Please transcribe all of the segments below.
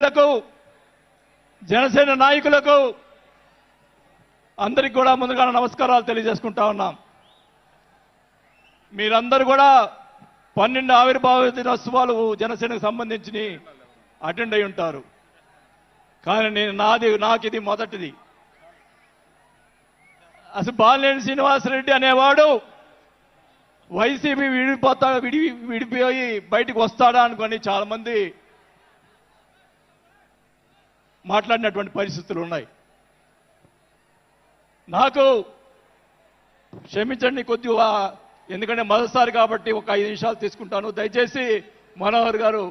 లకు జనసేన నాయకులకు అందరికి కూడా ముందుగా నమస్కారాలు తెలియజేసుకుంటా ఉన్నాం. మీరందరూ కూడా పన్నెండు ఆవిర్భావ దినోత్సవాలు జనసేనకు సంబంధించి అటెండ్ అయి ఉంటారు. కానీ నేను నాది నాకు ఇది మొదటిది. అసలు బాలినేని శ్రీనివాసరెడ్డి అనేవాడు వైసీపీ విడిపోతా విడి విడిపోయి బయటకు వస్తాడా అనుకొని చాలామంది మాట్లాడినటువంటి పరిస్థితులు ఉన్నాయి. నాకు క్షమించండి కొద్దిగా ఎందుకంటే మొదటిసారి కాబట్టి ఒక ఐదు నిమిషాలు తీసుకుంటాను. దయచేసి మనోహర్ గారు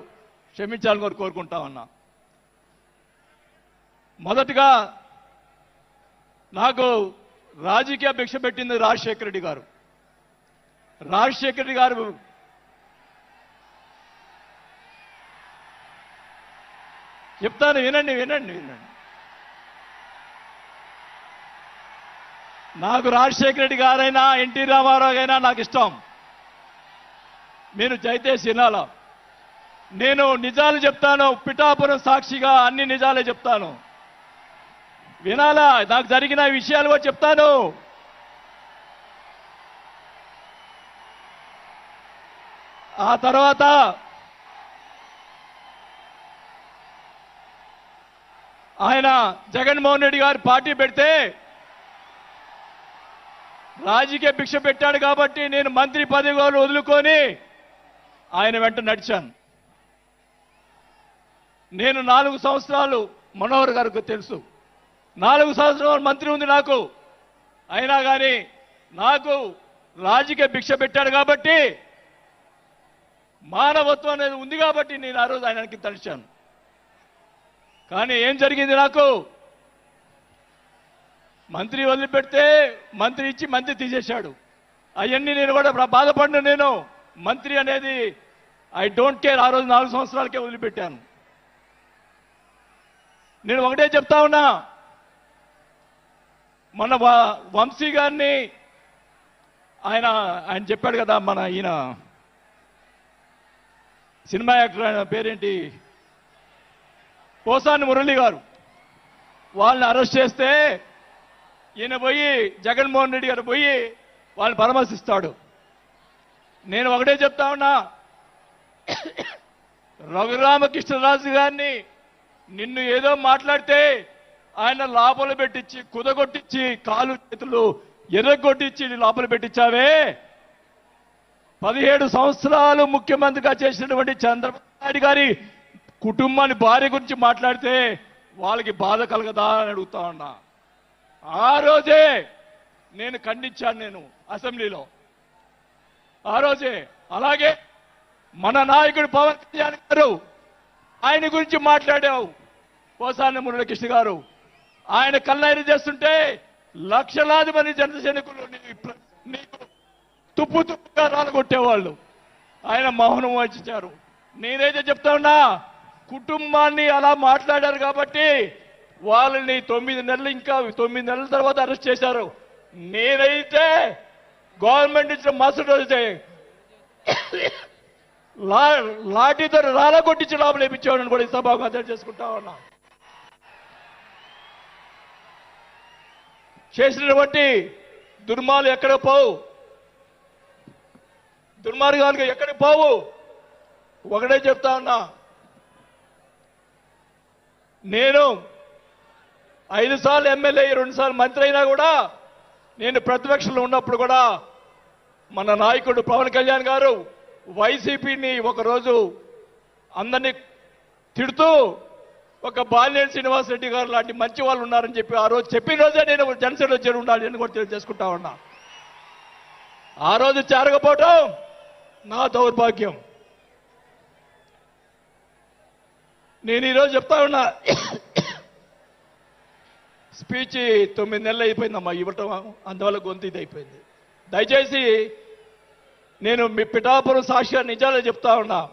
క్షమించాలని కూడా కోరుకుంటా ఉన్నా. మొదటగా నాకు రాజకీయ భిక్ష పెట్టింది రాజశేఖర రెడ్డి గారు. రాజశేఖర రెడ్డి గారు చెప్తాను వినండి వినండి వినండి. నాకు రాజశేఖర రెడ్డి గారైనా ఎన్టీ రామారావు అయినా నాకు ఇష్టం. మీరు జైతే వినాలా నేను నిజాలు చెప్తాను పిఠాపురం సాక్షిగా అన్ని నిజాలే చెప్తాను. వినాలా? నాకు జరిగిన విషయాలు కూడా చెప్తాను. ఆ తర్వాత ఆయన జగన్మోహన్ రెడ్డి గారు పార్టీ పెడితే రాజకీయ భిక్ష పెట్టాడు కాబట్టి నేను మంత్రి పదవి వదులుకొని ఆయన వెంట నడిచాను. నేను నాలుగు సంవత్సరాలు మనోహర్ గారికి తెలుసు. నాలుగు సంవత్సరాలు మంత్రి ఉంది నాకు. అయినా కానీ నాకు రాజకీయ భిక్ష పెట్టాడు కాబట్టి మానవత్వం అనేది ఉంది కాబట్టి నేను ఆ రోజు ఆయనకి తలిచాను కానీ ఏం జరిగింది నాకు? మంత్రి వదిలిపెడితే మంత్రి ఇచ్చి మంత్రి తీసేశాడు. అవన్నీ నేను కూడా బాధపడిన నేను. మంత్రి అనేది ఐ డోంట్ కేర్ ఆ రోజు నాలుగు సంవత్సరాలకే వదిలిపెట్టాను. నేను ఒకటే చెప్తా ఉన్నా. మన వ- వంశీ గారిని ఆయన ఆయన చెప్పాడు కదా మన ఈయన సినిమా యాక్టర్ ఆయన పేరేంటి? పోసాని మురళి గారు. వాళ్ళని అరెస్ట్ చేస్తే ఈయన పోయి జగన్మోహన్ రెడ్డి గారు పోయి వాళ్ళని పరామర్శిస్తాడు. నేను ఒకటే చెప్తా ఉన్నా. రఘురామకృష్ణరాజు గారిని నిన్ను ఏదో మాట్లాడితే ఆయన లోపల పెట్టించి కుదగొట్టించి కాలు చేతులు ఎర్రగొట్టించి లోపల పెట్టించావే పదిహేడు సంవత్సరాలు ముఖ్యమంత్రిగా చేసినటువంటి చంద్రబాబు నాయుడు గారి కుటుంబాన్ని భార్య గురించి మాట్లాడితే వాళ్ళకి బాధ కలగదా అని అడుగుతా ఉన్నా. ఆ రోజే నేను ఖండించాను నేను అసెంబ్లీలో. ఆ రోజే అలాగే మన నాయకుడు పవన్ కళ్యాణ్ గారు ఆయన గురించి మాట్లాడావు. పోసాని మురళకృష్ణ గారు ఆయన కల్లైన చేస్తుంటే లక్షలాది మంది జన సైనికులు నీకు తుప్పు తుప్పుగా రాలగొట్టేవాళ్ళు ఆయన మౌనం వహించారు. నేనైతే చెప్తా ఉన్నా కుటుంబాన్ని అలా మాట్లాడారు కాబట్టి వాళ్ళని తొమ్మిది నెలలు ఇంకా తొమ్మిది నెలల తర్వాత అరెస్ట్ చేశారు. నేనైతే గవర్నమెంట్ ఇచ్చిన మసడు అయితే లా లాఠీతో రాలగొట్టించి లోపల వేపించేవాడిని కూడా ఈ సభకు అర్థం చేసుకుంటా ఉన్నా. చేసినటువంటి దుర్మాలు ఎక్కడ పోవు? దుర్మార్గాలకు ఎక్కడ పోవు? ఒకటే చెప్తా ఉన్నా. నేను ఐదు సార్లు ఎమ్మెల్యే రెండు సార్లు మంత్రి అయినా కూడా నేను ప్రతిపక్షంలో ఉన్నప్పుడు కూడా మన నాయకుడు పవన్ కళ్యాణ్ గారు వైసీపీని ఒకరోజు అందరినీ తిడుతూ ఒక బాలినేని శ్రీనివాసరెడ్డి గారు లాంటి మంచి వాళ్ళు ఉన్నారని చెప్పి ఆ రోజు చెప్పిన రోజే నేను జనసేనలో చేరి ఉండాలి అని కూడా తెలియజేసుకుంటా ఉన్నా. ఆ రోజు చేరకపోవటం నా దౌర్భాగ్యం. నేను ఈరోజు చెప్తా ఉన్నా. స్పీచ్ తొమ్మిది నెలలు అయిపోయిందమ్మా ఇవ్వటం అందువల్ల గొంతు ఇది అయిపోయింది. దయచేసి నేను మీ పిఠాపురం సాక్షిగా నిజాలు చెప్తా ఉన్నా.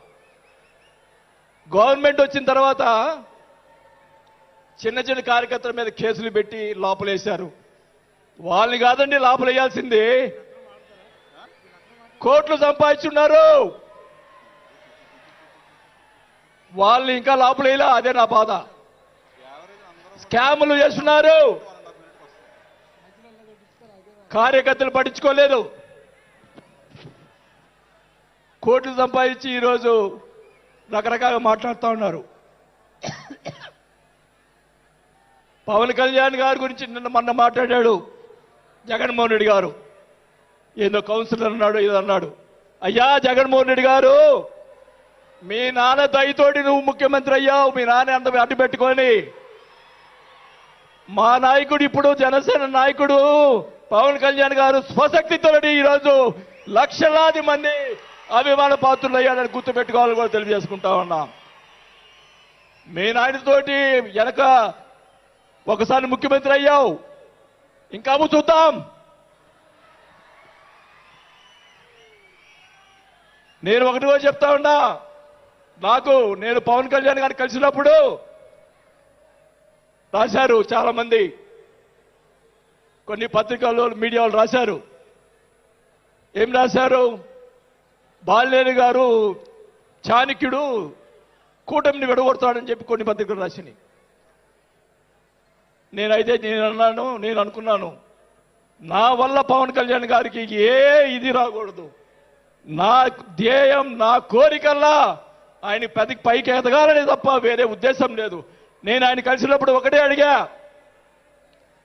గవర్నమెంట్ వచ్చిన తర్వాత చిన్న చిన్న కార్యకర్తల మీద కేసులు పెట్టి లోపలేశారు. వాళ్ళని కాదండి లోపలేయాల్సింది. కోట్లు సంపాదించున్నారు. వాళ్ళు ఇంకా లోపలేలా అదే నా బాధ. స్కాములు చేస్తున్నారు. కార్యకర్తలు పట్టించుకోలేదు. కోట్లు సంపాదించి ఈరోజు రకరకాలుగా మాట్లాడుతూ ఉన్నారు. పవన్ కళ్యాణ్ గారి గురించి నిన్న మొన్న మాట్లాడాడు జగన్మోహన్ రెడ్డి గారు. ఏదో కౌన్సిలర్ అన్నాడు ఏదో అన్నాడు. అయ్యా జగన్మోహన్ రెడ్డి గారు మీ నాన్న దయతోటి నువ్వు ముఖ్యమంత్రి అయ్యావు మీ నాన్న అంత అడ్డు పెట్టుకొని. మా నాయకుడు ఇప్పుడు జనసేన నాయకుడు. పవన్ కళ్యాణ్ గారు స్వశక్తితోటి ఈరోజు లక్షలాది మంది అభిమాన పాత్రులు అయ్యాడని గుర్తుపెట్టుకోవాలని కూడా తెలియజేసుకుంటా ఉన్నాం. మీ నాయనతోటి వెనక ఒకసారి ముఖ్యమంత్రి అయ్యావు. ఇంకా చూద్దాం. నేను ఒకటి కూడా చెప్తా ఉన్నా. నాకు నేను పవన్ కళ్యాణ్ గారిని కలిసినప్పుడు రాశారు చాలా మంది కొన్ని పత్రికల్లో మీడియా వాళ్ళు రాశారు. ఏం రాశారు? బాలినేని గారు చాణక్యుడు కూటమిని విడగొడతాడని చెప్పి కొన్ని పత్రికలు రాసినాయి. నేనైతే నేను అన్నాను నేను అనుకున్నాను. నా వల్ల పవన్ కళ్యాణ్ గారికి ఏ ఇది రాకూడదు. నా ధ్యేయం నా కోరికల్లా ఆయన పెద్ద పైకి ఎదగాలనే తప్ప వేరే ఉద్దేశం లేదు. నేను ఆయన కలిసినప్పుడు ఒకటే అడిగా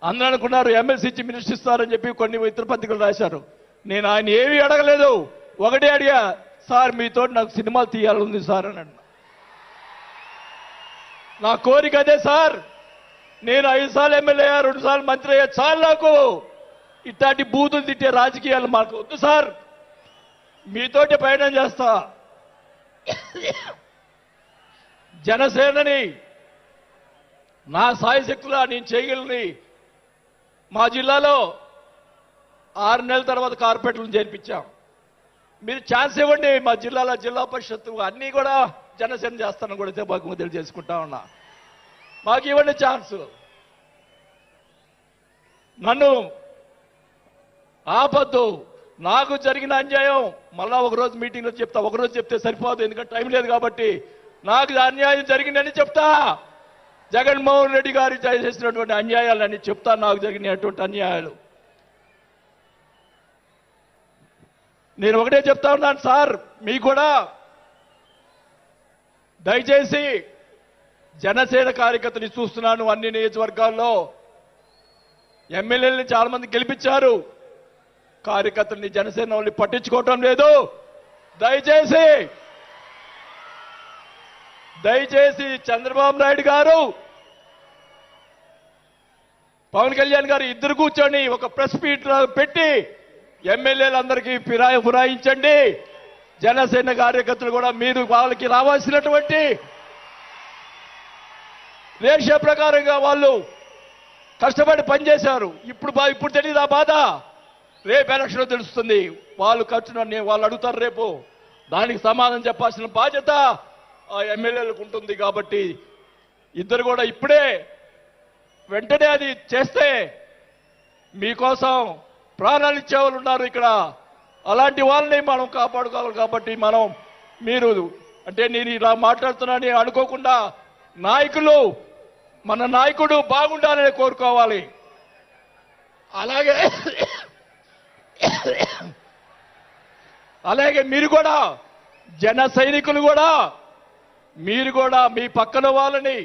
అందరూ అనుకున్నారు ఎమ్మెల్సీ ఇచ్చి మినిస్టర్ ఇస్తారని చెప్పి కొన్ని ఇతర పత్రికలు రాశారు. నేను ఆయన ఏమీ అడగలేదు. ఒకటే అడిగా సార్ మీతో నాకు సినిమాలు తీయాలని సార్ అని అన్న. నా కోరిక అదే సార్. నేను ఐదు సార్లు ఎమ్మెల్యే అయ్యా రెండు సార్లు మంత్రి అయ్యా చాలు నాకు. ఇట్లాంటి బూతులు తిట్టే రాజకీయాలు మాకు వద్దు సార్. మీతోటి ప్రయాణం చేస్తా. జనసేనని నా సాయశక్తులా నేను చేయగలని మా జిల్లాలో ఆరు నెలల తర్వాత కార్పొరేట్లను చేర్పించాం. మీరు ఛాన్స్ ఇవ్వండి మా జిల్లాలో జిల్లా పరిషత్తు అన్నీ కూడా జనసేన చేస్తానని కూడా బాగా తెలియజేసుకుంటా ఉన్నా. మాకు ఇవ్వండి ఛాన్స్. నన్ను ఆపద్దు. నాకు జరిగిన అన్యాయం మళ్ళా ఒకరోజు మీటింగ్లో చెప్తా. ఒకరోజు చెప్తే సరిపోదు ఎందుకంటే టైం లేదు కాబట్టి. నాకు అన్యాయం జరిగిందని చెప్తా. జగన్మోహన్ రెడ్డి గారు చేసినటువంటి అన్యాయాలని చెప్తా. నాకు జరిగినటువంటి అన్యాయాలు. నేను ఒకటే చెప్తా ఉన్నాను సార్. మీ కూడా దయచేసి జనసేన కార్యకర్తని చూస్తున్నాను అన్ని నియోజకవర్గాల్లో. ఎమ్మెల్యేలని చాలా మంది గెలిపించారు. కార్యకర్తల్ని జనసేన వాళ్ళని పట్టించుకోవటం లేదు. దయచేసి దయచేసి చంద్రబాబు నాయుడు గారు పవన్ కళ్యాణ్ గారు ఇద్దరు కూర్చొని ఒక ప్రెస్ మీట్ పెట్టి ఎమ్మెల్యేలందరికీ ఫిరాయి ఫిరాయించండి. జనసేన కార్యకర్తలు కూడా మీరు వాళ్ళకి రావాల్సినటువంటి రేషియో ప్రకారంగా వాళ్ళు కష్టపడి పనిచేశారు. ఇప్పుడు బా- ఇప్పుడు తెలియదు ఆ బాధ? రేపు ఎలక్షన్ తెలుస్తుంది. వాళ్ళు ఖర్చు వాళ్ళు అడుగుతారు రేపు. దానికి సమాధానం చెప్పాల్సిన బాధ్యత ఆ ఎమ్మెల్యేలకు ఉంటుంది కాబట్టి ఇద్దరు కూడా ఇప్పుడే వెంటనే అది చేస్తే మీకోసం ప్రాణాలు ఇచ్చే వాళ్ళు ఉన్నారు ఇక్కడ. అలాంటి వాళ్ళని మనం కాపాడుకోవాలి కాబట్టి మనం మీరు అంటే నేను ఇలా మాట్లాడుతున్నానని అనుకోకుండా నాయకులు మన నాయకుడు బాగుండాలని కోరుకోవాలి. అలాగే అలాగే మీరు కూడా జన సైనికులు కూడా మీరు కూడా మీ పక్కన వాళ్ళని